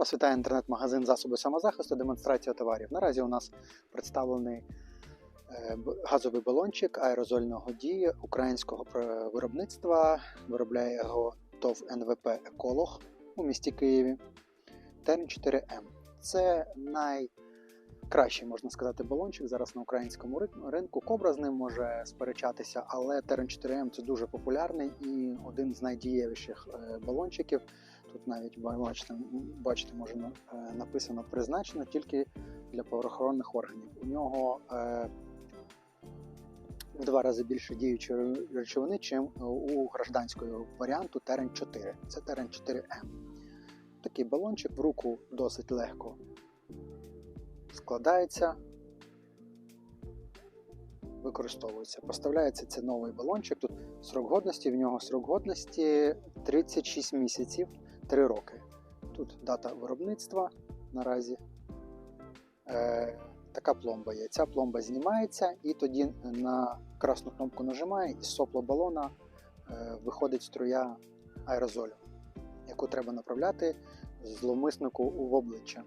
Вас вітає інтернет-магазин засоби самозахисту, демонстрація товарів. Наразі у нас представлений е, газовий балончик аерозольного дії українського виробництва. Виробляє його ТОВ НВП Еколог у місті Києві. Терн 4М. Це найкращий, можна сказати, балончик зараз на українському ринку. Кобра з ним може сперечатися, але Терн 4М це дуже популярний і один з найдієвіших е, балончиків. Тут навіть бачите, бачите, можна е, написано призначено тільки для правоохоронних органів. У нього е, в два рази більше діючої речовини, чим у гражданського варіанту Терен 4. Це Терен 4М. Такий балончик в руку досить легко складається, використовується. Поставляється це новий балончик. Тут срок годності, в нього срок годності 36 місяців. 3 роки. Тут дата виробництва наразі. Е, така пломба є. Ця пломба знімається, і тоді на красну кнопку нажимає, і з сопла балона е, виходить струя аерозолю, яку треба направляти зловмиснику в обличчя.